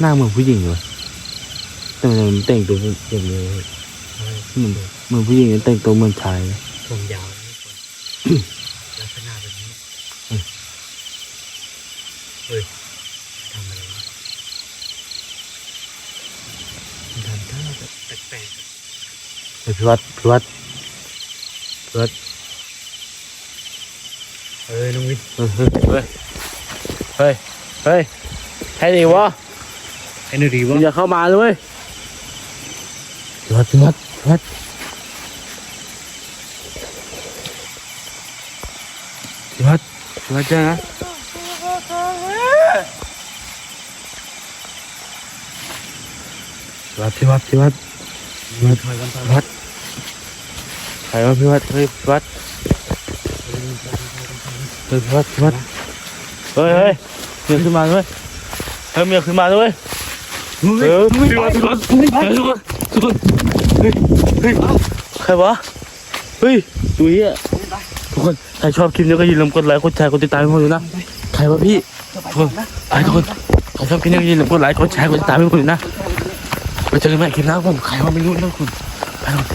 หน้าเหมือนผู้หญิงเลยแต่ทำไมมันแต่งตัวอย่างนี้วะเหมือนเหมือนผู้หญิงแต่งตัวเหมือนชายนะผมยาวนะทุกคนลักษณะแบบนี้เฮ้ยทำอะไรวะมันทำท่าแบบแปลกเฮ้ยพี่วัดพี่วัดพี่วัดๆเอ้ยน้องวินเฮ้ยเฮ้ยเฮ้ยเฮ้ยเฮ้ยให้ดีวะ ไอ้นี่ดีมึวะงอย่าเข้ามาเลยพี่วัดพี่วัดพี่วัดพี่วัดพี่วัดเจ้านะพี่วัดพี่วัดพี่วัดพี่วัดถอยกันถอยพี่วัดใครวะพี่วัดเฮ้ยพี่วัดเฮ้ยพี่วัดพี่วัดเฮ้ยเฮ้ยเมียขึ้นมาด้วยเฮ้ยเมียขึ้นมาด้วย เออพี่วัดพี่วัดเฮ้ยทุกคนทุกคนเฮ้ยเฮ้ยใครวะเฮ้ยดูเฮียทุกคนใครชอบคลิปนี้ก็อย่าลืมกดไลค์กดแชร์กดติดตามให้ผมด้วยนะใครวะพี่ทุกคนไอ้ทุกคนใครชอบคลิปนี้ก็อย่าลืมกดไลค์กดแชร์กดติดตามให้ผมด้วยนะไปเจอกันใหม่คลิปหน้าผมใครว่าไม่รู้นะคุณไปก่อน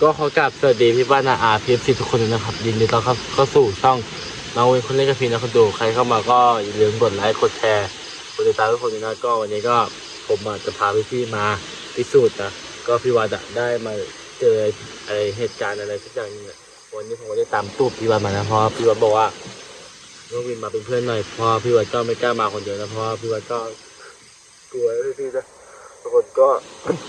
ก็ขอกราบสวัสดีพี่บ้านนาอาพีเอฟซีทุกคนเลยนะครับยินดีต้อนรับเข้าสู่ช่องมาเวนคนเล่นกับพีนะคนดูใครเข้ามาก็อย่าลืมกดไลค์กดแชร์กดติดตามทุกคนเลยนะก็วันนี้ก็ ผมอะจะพาพี่ๆมาพิสูจน์นะก็พี่วาดะได้มาเจออะไรเหตุการณ์อะไรสักอย่างหนึงเนี่ยวันนี้ผมก็ได้ตามตูบพี่วาดมานะเพราะว่าพี่วาดบอกว่าน้องวินมาเป็นเพื่อนหน่อยเพราะพี่วาดก็ไม่กล้ามาคนเดียวนะเพราะพี่วาดก็กลัวพี่ๆนะทุกคนก็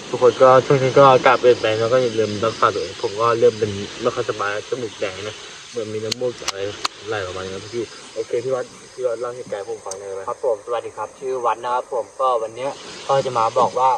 ทุกคนก็ช่วงนี้ก็อากาศเปลี่ยนแปลงแล้วก็อย่าลืมรักษาตัวเองผมก็เริ่มเป็นไม่ค่อยสบายจมูกแดงนะเหมือนมีน้ำมูกอะไรไหลออกมาอย่างนั้นพี่โอเคพี่วัด พี่วัดเล่าเหตุการณ์ให้ผมฟังหน่อยไหมครับผมสวัสดีครับชื่อวันนะครับผมก็วันเนี้ยก็จะมาบอกว่า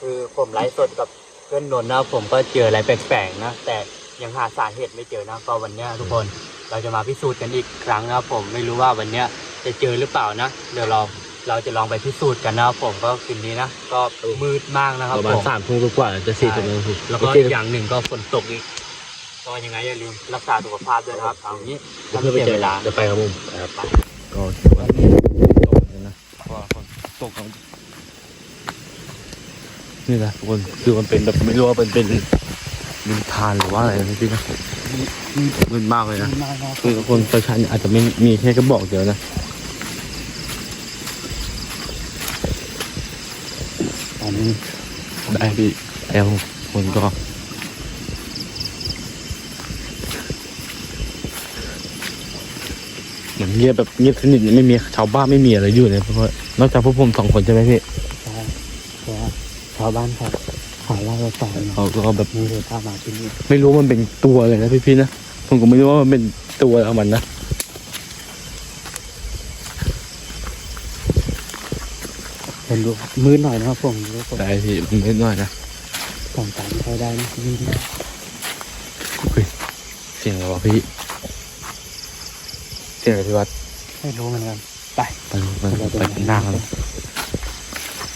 คือผมไลฟ์สดกับเพื่อนนนท์นะครับผมก็เจออะไรแปลกๆนะแต่ยังหาสาเหตุไม่เจอนะก็วันเนี้ยทุกคนเราจะมาพิสูจน์กันอีกครั้งนะครับผมไม่รู้ว่าวันเนี้ยจะเจอหรือเปล่านะ เดี๋ยวเราเราจะลองไปพิสูจน์กันนะครับผมก็คืนนี้นะก็มืดมากนะครับประมาณผมสามทุ่มกว่าจะสี่ทุ่มแล้วพี่แล้วก็โอเคอีกอย่างหนึ่งก็ฝนตกอีกก็ยังไงอย่าลืมรักษาสุขภาพด้วยนะครับเอางี้เดี๋ยวถ้าเพื่ไม่อไปเสียเจอเวลา จะไปครับผมครับ ก็คิดว่าตกเลยนะเพราะว่าฝนตกครับนี่นะทุกคนคือมันเป็นแบบไม่รู้ว่ามันเป็นมินทานหรือว่าอะไรนะพี่นะมืดมากเลยนะมากนะคือคนประชาชนอาจจะไม่มีแค่กระบอกเดียวนะตอนนี้ได้พี่แอลคนก็ เหมือนเงียบแบบเงียบสนิทไม่มีชาวบ้านไม่มีอะไรอยู่เลยเพราะว่านอกจากพวกผมสองคนใช่ไหมพี่ใช่เพราะว่าชาวบ้านเขาขอเล่าเราต่อมาเขาก็แบบมีเหตุการณ์มาที่นี่ไม่รู้มันเป็นตัวเลยนะพี่ๆนะผมก็ไม่รู้ว่ามันเป็นตัวของมันนะเห็นดูมืดหน่อยนะครับผมดูผมได้พี่มันนิดหน่อยนะส่องตาไม่ค่อยได้นะนี่เฮ้ยเสียงอะไรวะพี่ เสียงอะไรพี่วัดไม่รู้เหมือนกันไปไปไปไปหน้าแล้ว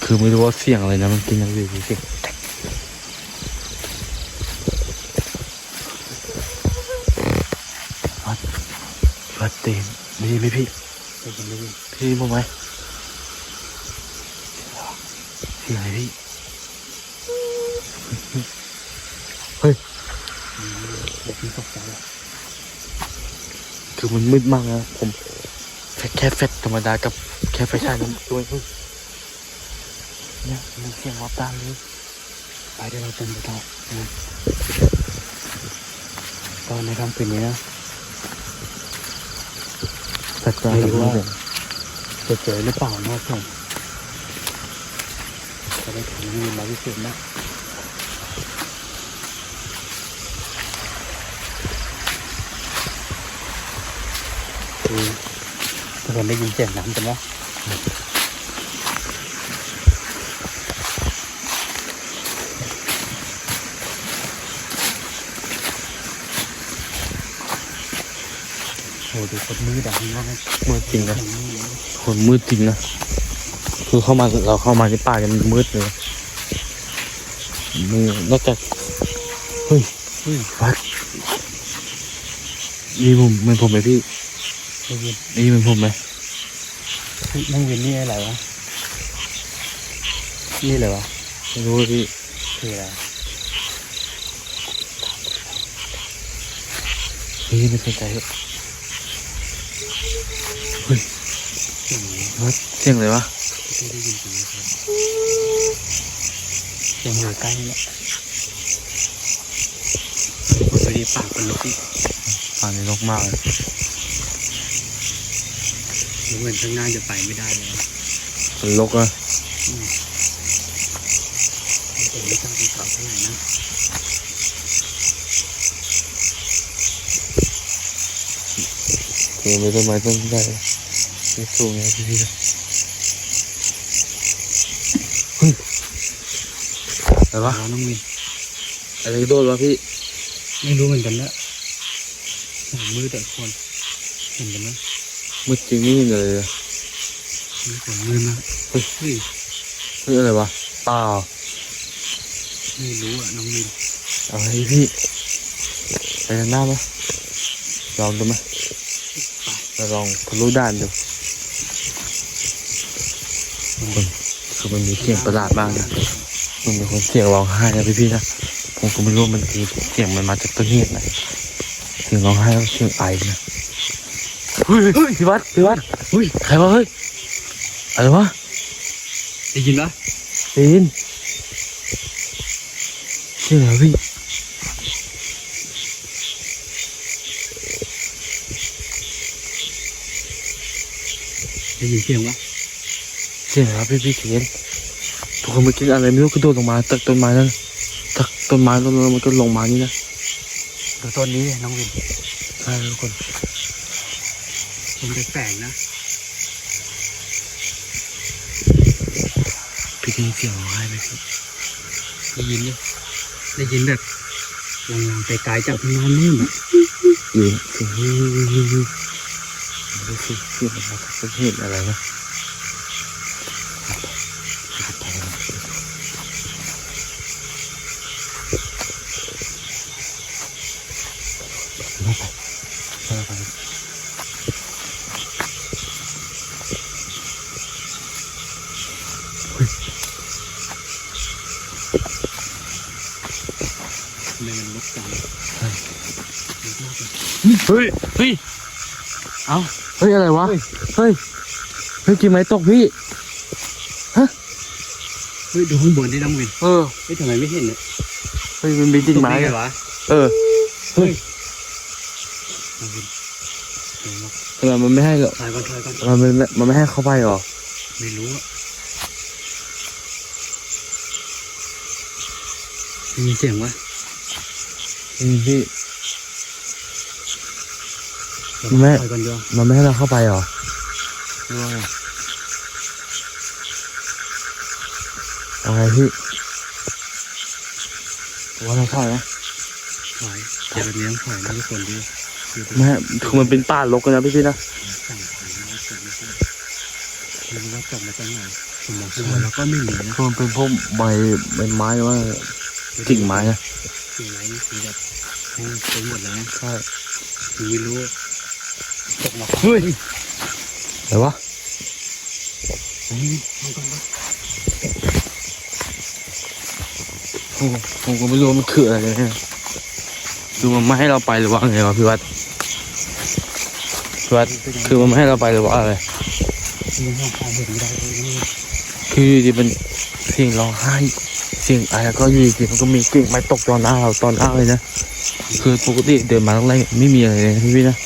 คือไม่รู้ว่าเสียงอะไรนะมันกินอะไรพี่เสียงวัดวัดเต็มได้ยินไหมพี่ไปกินได้ยินพี่ได้ยินผมไหมเสียงอะไรพี่อืมเด็กนี่ตกใจอะคือ มันมืดมากนะผมแค่แฟลชธรรมดากับแค่ไฟฉายนั้นตัวเองเนี่ยมันเสียงวับตามเลยไปเดี๋ยวเราเดินไปต่อนะก็ในค่ำคืนนี้นะสัจจะไม่รู้ว่าจะเจอหรือเปล่านะครับผมจะได้ทำให้มันร้อยที่สุดนะ คือทุกคนได้ยินเสียงน้ำกันว่าโหดูคนมืดอะข้างล่างมืดจริงนะอย่างนี้เลยคนมืดจริงนะ คือเข้ามาเราเข้ามาในป่ากันมืดเลยมือนอกจากเฮ้ยเฮ้ยวัดนี่ผมเหมือนผมไหมพี่ ได้ยินนี่เหมือนผมไหมเฮ้ยนั่งยินนี่อะไรวะ นี่เลยวะ ไม่รู้พี่คืออะไรพี่ไม่สนใจเลยเฮ้ยวัดเสียงอะไรวะไม่ได้ยินจริงนะครับเสียงอยู่ใกล้นี่แหละดูดิปากเป็นลุกอีกป่านนี้รกมากเลย ดูเหมือนข้างหน้าจะไปไม่ได้แล้วมันรกอะแต่ไม่กล้าไปเก่าเท่าไหร่นะเกมไม่ต้นไม้ต้นใหญ่ไม่สูงไงพี่พี่นะเฮ้ยอะไรวะแล้วน้องวินอะไรโดนวะพี่ ไม่รู้เหมือนกันนะหนามือแต่คน เห็นกันไหม มืดจริงไม่เห็นเลยอะมีคนมือมาเฮ้ยเฮ้ยเฮ้ยอะไรวะเปล่าไม่รู้อะน้องวินอะไรพี่ไปทางหน้าไหมลองดูไหมเราลองทะลุด้านดูมันคือมันมีเสียงประหลาดมากนะมันมีคนเสียงร้องไห้นะพี่พี่ๆนะผมก็ไม่รู้ว่ามันคือเสียงมันมาจากต้นเหตุไหนเสียงร้องไห้แล้วเสียงไอนะ เฮ้ยเฮ้ยพี่วัดพี่วัดเฮ้ยใครวะเฮ้ยอะไรวะได้ยินปะได้ยินเสียงอะไรพี่ได้ยินเสียงปะเสียงอะไรพี่พี่เขียนทุกคนเมื่อกี้อะไรไม่รู้กระโดดลงมาจากต้นไม้นั่นจากต้นไม้แล้วมันก็ลงมานี่นะดูต้นนี้ดิน้องวินใช่ทุกคน มันแปลกๆนะพี่ได้ยินเสียงร้องไห้ไหมพี่ได้ยินดิได้ยินแบบลางๆไกลๆจากข้างหน้ำนู่นอะอยู่ที่นี่ไม่รู้สิเสียงมันมาจากต้นอะไรนะไม่ไปไม่ไป ทำไมมันลุกจัง ใช่ ลุกมากเลย เฮ้ย เฮ้ย เอ้าเฮ้ยอะไรวะ เฮ้ย เฮ้ยเฮ้ยกี่ไม้ตกพี่เฮ้ยดูข้างบนดิน้องวิน เออ เฮ้ยทำไมไม่เห็นเนี่ย เฮ้ยมันมีกิ่งไม้ตรงนี้อะวะเออ เฮ้ยน้องวินเดี๋ยวนะทำไมมันไม่ให้หรอถอยก่อนถอยก่อนมันไม่มันไม่ให้เข้าไปหรอ ไม่รู้อะได้ยินเสียงวะอืมพี่เราแม่ถอยก่อนดีกว่ามันไม่ให้เราเข้าไปหรอหรือว่าไงเอาไงพี่ว่าเราเข้าไหมถอยอย่าแบบนี้ต้องถอยนะทุกคนดิอยู่ตรงไม่ให้คือมันเป็นป่ารกกันนะพี่พี่นะฝั่งถอยนะเกิดไม่ขึ้นไม่รู้ว่าจบมาจากไหนผมมองขึ้นมาแล้วก็ไม่มีนะคือมันเป็นพวกใบใบไม้หรือว่ากิ่งไม้นะกิ่งไม้นี่คือแบบแห้งไปหมดแล้วนะใช่คือไม่รู้ ตกมาเฮ้ยอะไรวะเฮ้ยลงก่อนนะผมผมก็ไม่รู้มันคืออะไรกันแน่คือมันไม่ให้เราไปหรือว่าไงวะพี่วัดพี่วัดคือมันไม่ให้เราไปหรือว่าอะไรคืออยู่ดีมันเสียงร้องไห้เสียงอะไรก็อยู่ดีมันก็มีกิ่งไม้ตกตอนหน้าเราตอนหน้าเลยนะคือปกติเดินมาต้งไล่ไม่มีอะไรเลยพี่พี่นะ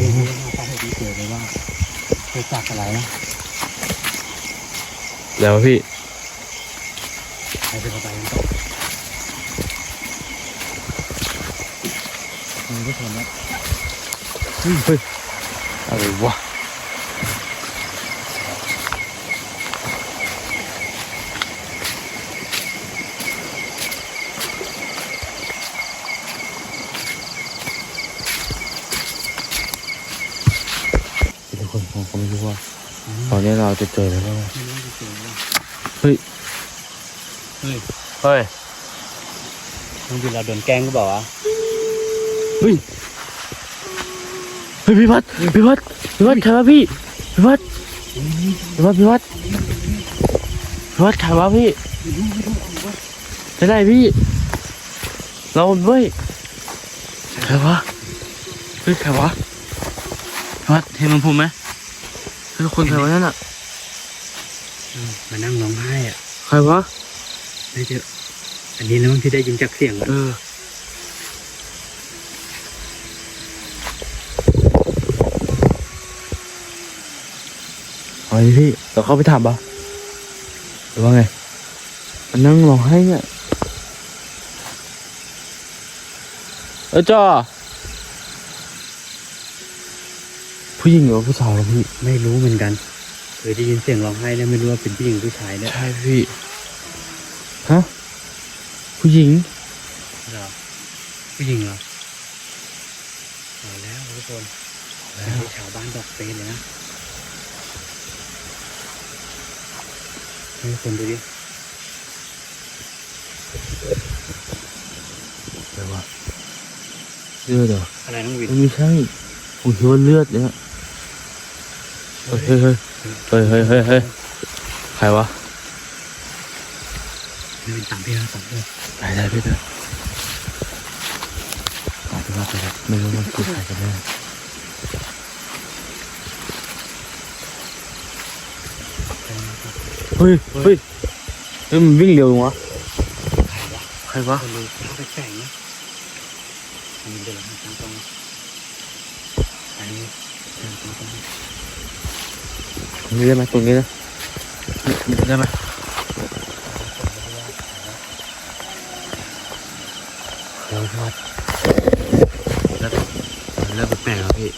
ยังหาทางเห็นไม่เจอเลยว่าเคย จากอะไรนะแล้วพี่ไปเป็นกระบายกันต่อมันก็ทนนะเฮ้ยเฮ้ยอะไรวะทุกคนผมก็ไม่รู้ว่าตอ นนี้เราจะเจอแล้วว่าไม่รู้จะเจอว่าเฮ้ย เฮ้ยเฮ้ยบางทีเราโดนแกล้งก็บอกว่าเฮ้ย เฮ้ยพี่พัดพี่พัดพี่พัดใครวะพี่พี่พัดพี่วัดพี่วัดพี่วัดใครวะพี่ไปไหนพี่ เราด้วยใครวะเฮ้ยใครวะพี่วัดเห็นมันผมไหม เฮ้ยคนใครวะนั่นอะมานั่งร้องไห้อะใครวะได้เจออันนี้แล้วมั้งที่ได้ยินจากเสียงอะเออเอาดิพี่เราเข้าไปถามปะหรือว่าไงมันนั่งร้องไห้เนี่ยเออจ้าผู้หญิงหรือว่าผู้ชายวะพี่ ไม่รู้เหมือนกัน เคยได้ยินเสียงร้องไห้แล้วไม่รู้ว่าเป็นผู้หญิงผู้ชายเนี่ยใช่พี่ ฮะ ผู้หญิงเหรอผู้หญิงเหรอเอาแล้วทุกคนแล้วชาวบ้านบอกเป๊ะเลยนะให้ทุกคนดูดิอะไรวะเลือดเหรออะไรน้องวินไม่ใช่ผมคิดว่าเลือดเนี่ย เฮ้ยเฮ้ยเฮ้ยเฮ้ยเฮ้ยเฮ้ยเฮ้ยใครวะน้องวินตามพี่นะตามพี่ไหนไหนพี่เถอะเอาไปว่าไปแล้วไม่รู้มันคือใครกันแน่เฮ้ยเฮ้ยเฮ้ยมันวิ่งเร็วจังวะใครวะใครวะคนรู้ข้าวแปลกๆนะน้องวินเดินมาทางตรงอันนี้เดินตรงตรงตรง นี้ได้ไหมตรงนี้นะได้ไหมเดี๋ยวพี่วัดแล้วแล้วแปลกๆครับพี่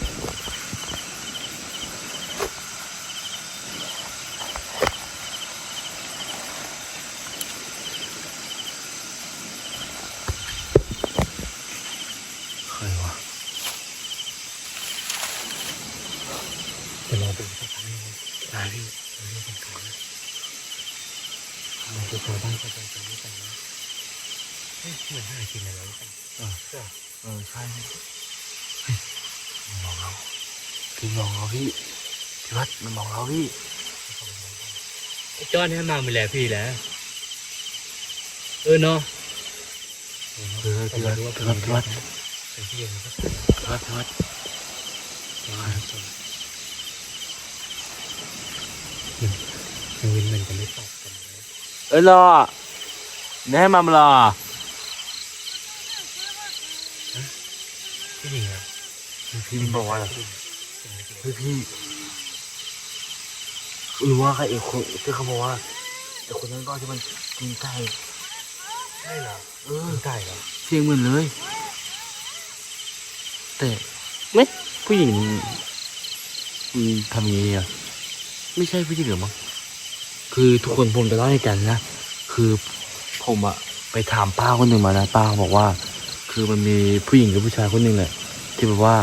ใครวะ เดี๋ยวเราดูสักพักหนึง ได้พี่ เราดูกันก่อนนะเราดูชาวบ้านเขาใจกันไม่กันนะ เฮ้ยเหมือนหากินอะไรหรือเปล่าเออเออใช่พี่เฮ้ยมันมองเราพี่มองเราพี่พี่วัดมันมองเราพี่ไอ้จอนให้มามือแหละพี่แหละเออเนาะเออพี่วัดพี่วัดพี่วัดเป็นที่เย็นก็พี่วัดพี่วัดยังวินมันจะไม่ตอบกันเลยเอ้ยรอนี่ให้มามารอ ผู้หญิงอะพี่มันบอกว่าอะไรเฮ้ยพี่หรือว่าใครเอกคนที่เขาบอกว่าไอ้คนนั้นก็ที่มันกินไก่ใช่เหรอเออไก่เหรอเสียงเหมือนเลย แต่ไม่ผู้หญิงอืมทำอย่างนี้อะไม่ใช่ผู้หญิงหรือมั้งคือทุกคนผมจะเล่าให้กันนะ คือผมอะไปถามป้าคนหนึ่งมานะป้าบอกว่า คือมันมีผู้หญิงกับผู้ชายคนหนึ่งแหละที่แบบว่า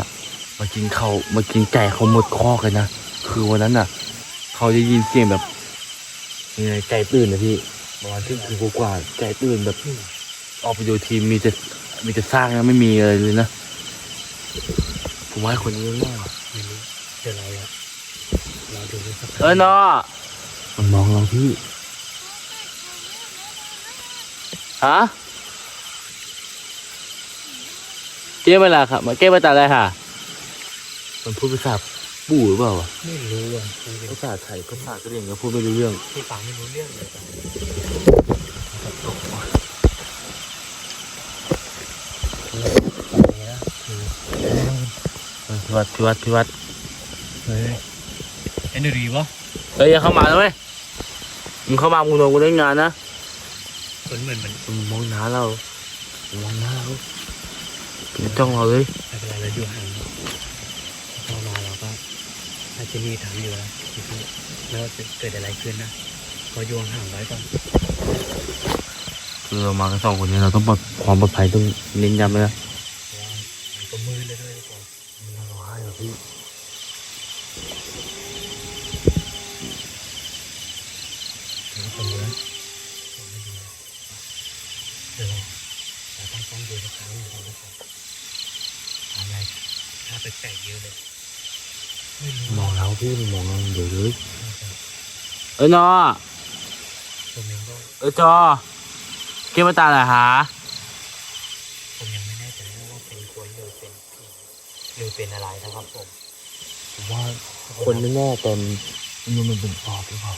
มากินเขามากินไก่เขาหมดคอกเลยนะคือวันนั้นน่ะ เขาได้ยินเสียงแบบยังไงไก่ตื่นนะพี่ประมาณเที่ยงคืนกว่าๆไก่ตื่นแบบออกไปดูทีมมีแต่มีแต่ซากนะไม่มีอะไรเลยนะผมว่าไอ้คนนี้แน่ว่ะไม่รู้เดี๋ยวเราอะเราดูสักพักเออนอมันมองเราพี่ฮะ เจ๊เวลาครับมาเก้ไปตาอะไรค่ะ มันพูดภาษาปู่หรือเปล่าวะไม่รู้อะน้องวินภาษาไทยภาษากะเหรี่ยงก็พูดไม่รู้เรื่องพี่ฟังไม่รู้เรื่องเลยเออพี่วัดพี่วัดพี่วัดเฮ้ยเอ็นดีวะเฮ้ยอย่าเข้ามาแล้วเว้ยมึงเข้ามามึงโดนกูเล่นงานนะคนเหมือนมันมึงมองหน้าเรามึงมองหน้าเรา อย่าจ้องเราเลยไม่เป็นไรเราอยู่ห่างพอมาเราก็น่าจะมีทางอยู่แล้วคิดว่าไม่ว่าจะเกิดอะไรขึ้นนะก็โยงห่างไว้ก่อนคือเรามากันสองคนนี้เราต้องปลอดความปลอดภัยต้องเน้นย้ำเลยนะเพราะว่ามันก็มืดเลยด้วยก่อน มันร้ายเหรอพี่ ถึงคนเยอะเดี๋ยวเราต้องต้องดูสักครั้งหนึ่งก่อนนะครับอะไร ถ้าแปลกๆเยอะเลยไม่รู้มองเราพี่มันมองเราเดี๋ยวเลยอืมเอ้ยนอผมเองก็เอ้ยจอเก็บมาตาอะไรหาผมยังไม่แน่ใจว่าเป็นคนหรือเป็นผีหรือเป็นอะไรนะครับผมผมว่าคนแน่ๆแต่ไม่รู้มันเป็นปอบหรือเปล่า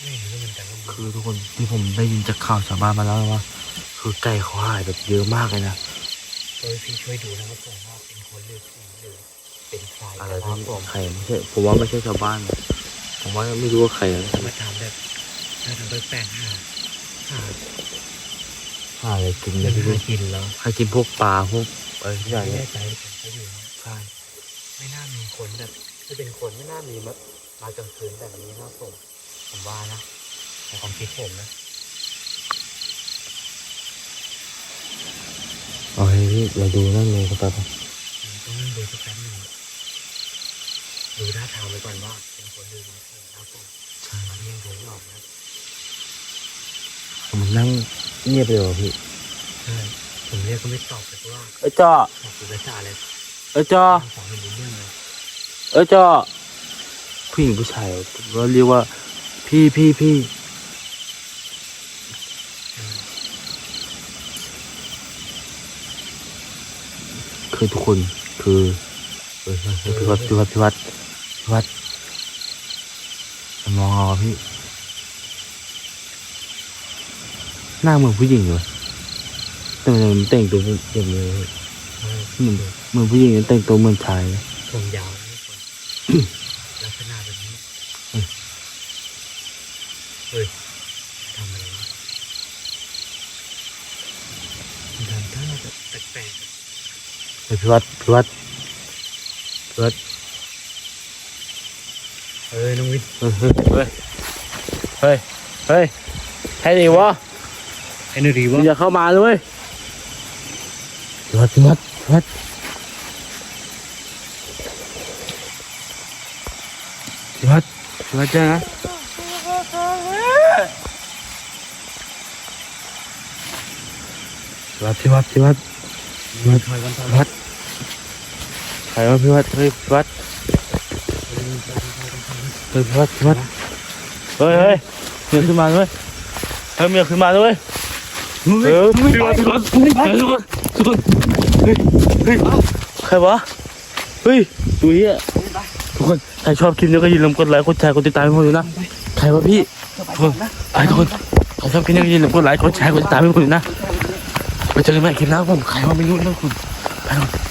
ไม่รู้เหมือนกันว่าคือทุกคนที่ผมได้ยินจากข่าวชาวบ้านมาแล้วว่าคือไก่เขาหายแบบเยอะมากเลยนะเออพี่ช่วยดูนะครับผมว่าเป็นคนหรือผีหรือ เป็นใครอะไรนะคที่รับผมใครไม่ใช่ผมว่าไม่ใช่ชาวบ้านนะผมว่าไม่รู้ว่าใครนะมาทำแบบมาทำแปลกๆหาหาหาอะไรกินเงิกันนที่หากินแล้วใครกินพวกปลาพวกอะไรที่อย่างไม่เงี้แน่ยใจผมก็อยู่นะใช่ไม่น่ามีคนแบบถ้าเป็นคนไม่น่ามีมามากลางคืนแบบนี้นะครับผมผมว่านะในความคิดผมนะเอาให้พี่เราดูนั่นเลยครับผมต้องนั่งดูสักแป๊บหนึ่ง ดูท่าทางไปก่อนว่าเป็นคนหรือเป็นผีนะครับผมใช่ตอนนี้ยังดูไม่ออกนะผมนั่งเงียบเลยว่ะพี่ใช่ผมเรียกก็ไม่ตอบแต่ว่าเอ้ยจ้อตอบภาษาอะไรเอ้ยจ้อสอนไม่รู้เรื่องเลยเอ้ยจ้อผู้หญิงผู้ชายก็เรียกว่า พี่พี่พี่อืมคือทุกคนคือเฮ้ยเฮ้ยเฮ้ยพี่วัดพี่วัดพี่วัดพี่ วัดมันมองเอาอะพี่ หน้าเหมือนผู้หญิงเลยแต่มันแต่งตัวเหมือนเหมือนใช่เหมือนเหมือนผู้หญิงแต่งตัวเหมือนชายนะผมยาวนะทุกคนลักษณะแบบนี้อืมเฮ้ยทำอะไรวะมันทำท่าแบบแปลกเฮ้ยพี่วัดพี่วัดพี่วัดๆ เออน้องวิทย์เฮ้ยเฮ้ยเฮ้ย เฮ้ย เฮ้ยใครดีวะไอ้นรีมึวะงอย่าเข้ามาเลยพี่วัดพี่วัดพี่วัดพี่วัดพี่วัดเจ้านะพี่วัดพี่วัดพี่วัดพี่วัดถอยกันถอยพี่วัดใครวะพี่วัดเฮ้ยพี่วัด เฮ้ยพี่วัดพี่วัดเฮ้ยเฮ้ยเมียขึ้นมาด้วยเฮ้ยเมียขึ้นมาด้วยเออพี่วัดพี่วัดเฮ้ยทุกคนทุกคนเฮ้ยเฮ้ยใครวะเฮ้ยดูเฮียทุกคนใครชอบคลิปนี้ก็อย่าลืมกดไลค์กดแชร์กดติดตามให้ผมด้วยนะใครวะพี่ทุกคนไปทุกคนใครชอบคลิปนี้ก็อย่าลืมกดไลค์กดแชร์กดติดตามให้ผมด้วยนะไปเจอกันใหม่คลิปหน้าครับผมใครวะไม่รู้นะคุณไปทุกคน